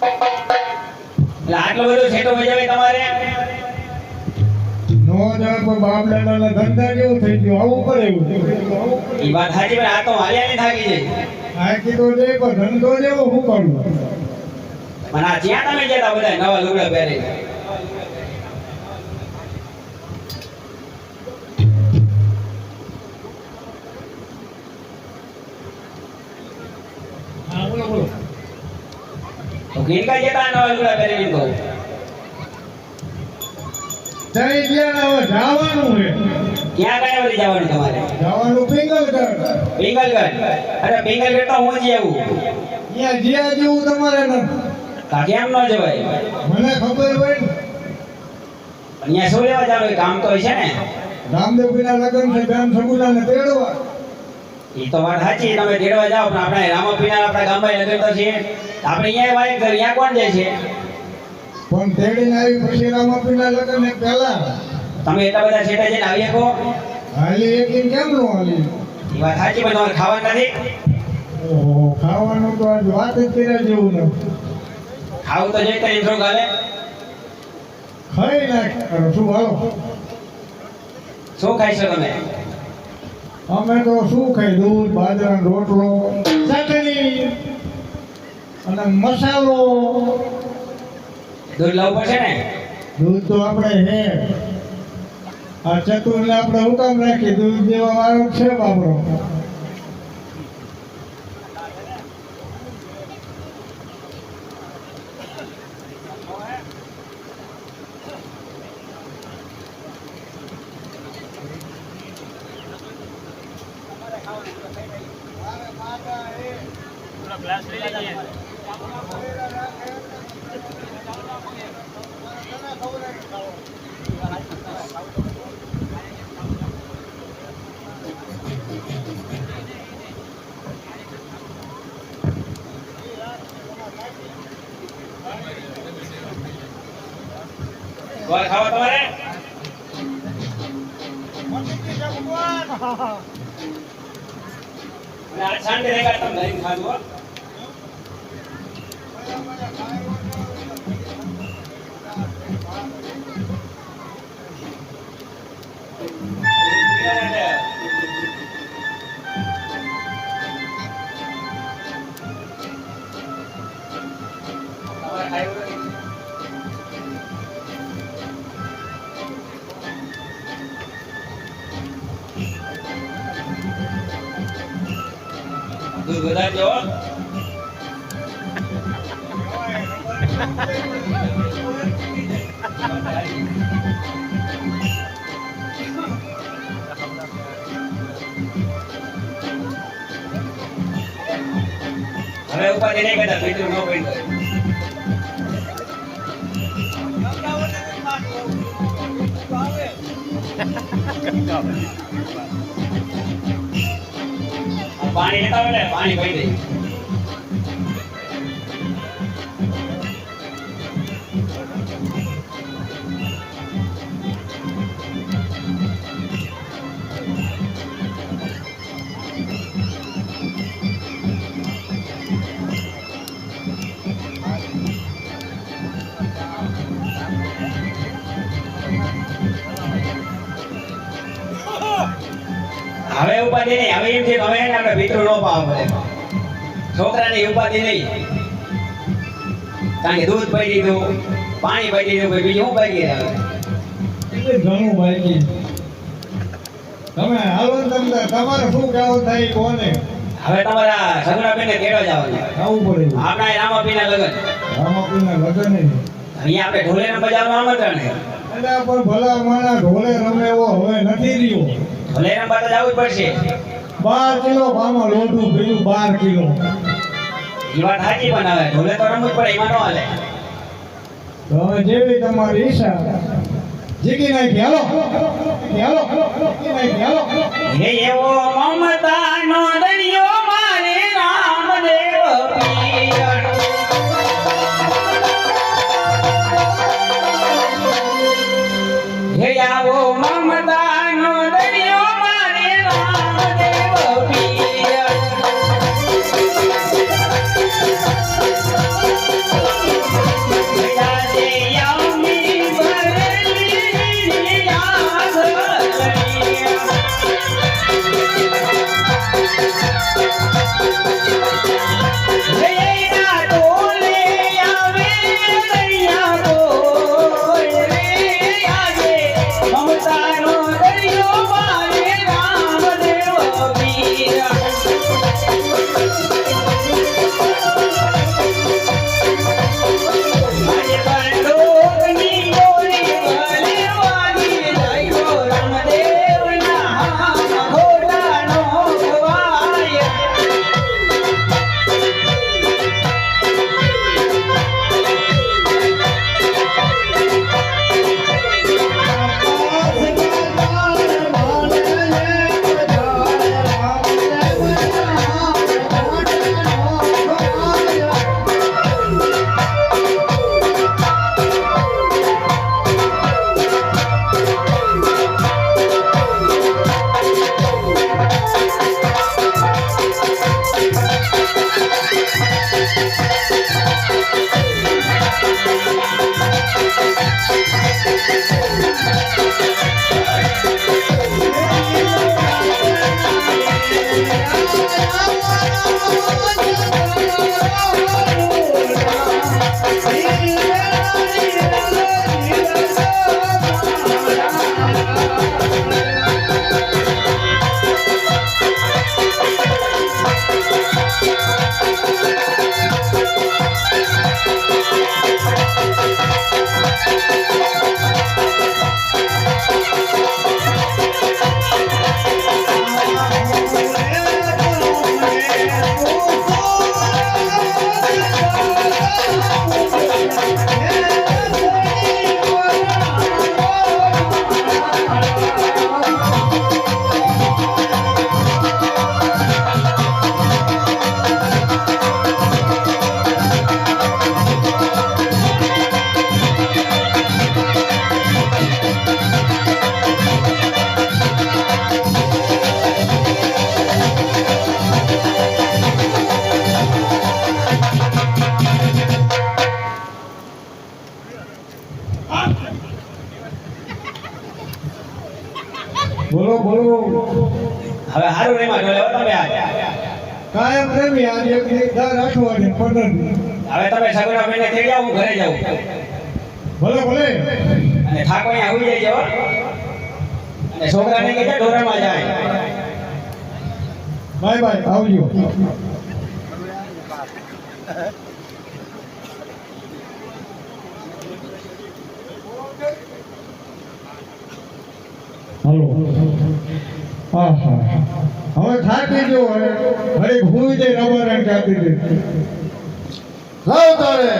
એટલે આટલો બધો છેટો બજાવે જેવું થઈ ગયું. આવું પડે વાત સાચી આ તો હાલ્યા ને થાકી જાય ધંધો જેવો હું પણ આ જ્યાં બધા નવા લુગડા પહેરે તો કિનકા જતા નવા લુગડા પહેરીને કહું જઈ ગયા ને હવે જવાનું તમારે? જવાનું પિંગલગઢ. પિંગલગઢ? અરે પિંગલગઢ તો હું જ આવું. ત્યાં જ્યાં જેવું તમારે કેમ ન જવાય? મને ખબર હોય ને. અહીંયા શું લેવા જવાનું? કામ તો છે ને. રામદેવભાઈના લગ્ન છે બેન સગુલાને તેડવા. એ તો વાત સાચી તમે તેડવા જાઓ પણ આપણે રામાપીના આપણા ગામમાં લગ્ન તો છે. આપણે અહીંયા વાય ઘર અહીંયા કોણ જાય છે? પણ તેડીને આવી પછી રામાપીના લગ્ન ને પહેલા. તમે એટલા બધા છેટા જઈને આવી શકો હાલી કેમ નો હાલી? એ વાત સાચી પણ તમારે ખાવા નથી? ઓહો ખાવાનું તો આજ વાત જ કર્યા જેવું ખાવું તો જોઈતા નહીં થોડુંક હાલે. ખાઈ નાખ શું હાલો? શું ખાઈશો તમે? અમે તો શું ખાઈ દૂધ બાજરા રોટલો ચટણી અને મસાલો. દૂધ લાવવું પડશે ને? દૂધ તો આપણે હે. આ ચતુરને આપણે કામ રાખી દૂધ દેવા વાળો છે બાપરો ગોળ ખાવા તમારે અને આ શાંતિ રેખા તમે ધરીને ખાધું હવે ઉપર નહીં કરતા બીજું નો પડી પાણી લેતા પાણી ભાઈ દે. ઉપાધિ નહીં. હવે એમ છે હવે આપણે ભીતરું ન પાવા પડે. છોકરાને ઉપાધિ નહીં. કારણ કે દૂધ પડી દીધું પાણી પડી દીધું બીજું શું પી ગયા ઘણું ભાઈ તમે હાલો તમને તમારે શું કામ થાય કોને? હવે તમારા સગુણાબેનને તેડવા જવાનું આવું પડે આપણા રામાપીના લગ્ન. રામાપીના લગન નહીં અહીંયા આપણે ઢોલેના બજાવવા આમંત્રણ છે. એટલે પણ ભલા માણા ઢોલે રમે એવો હવે નથી રહ્યો. ઢોલેના બાદ જવું પડશે. બાર કિલો ભામો લોટું ભેગું બાર કિલો. એ વાત સાચી પણ ઢોલે તો રમવું પડે એમાં નો હાલે. તો જેવી તમારી ઈચ્છા. જીગી નાખી હાલો. હાલો. જીગી નાખી હાલો. હે એવો મમતાનો દરિયો. એક દી દર અઠવાડિયે પંદર હવે તમે સગુણા ભાઈને તેડી આવો ઘરે જાઉં. ભલે ભલે અને આવી જાય હો. અને છોકરાને કે ઢોરામાં જાય. બાય બાય આવજો. હલો. હા હા હવે થાકી જો ભૂઈ હુઈ દે રબર એમ કાપી દે લાવ તારે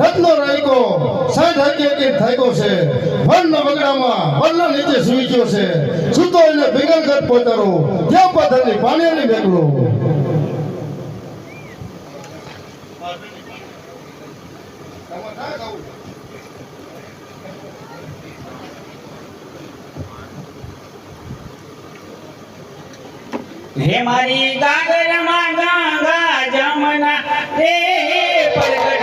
રત્નો રાયકો સાઠ હકી થાયકો છે. વનના બગડામાં વનના નીચે સુઈ ગયો છે. સૂતો એને ભીગલ કર પોતારો જ્યાં પાથરની પાણીની બેકડો હે મારી ગાગરમાં ગંગા જમના. રે પરગટ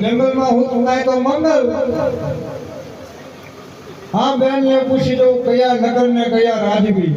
જંગલમાં હું તમને તો મંગલ. હા બેન ને પૂછી દઉં, કયા નગર ને કયા રાજવી.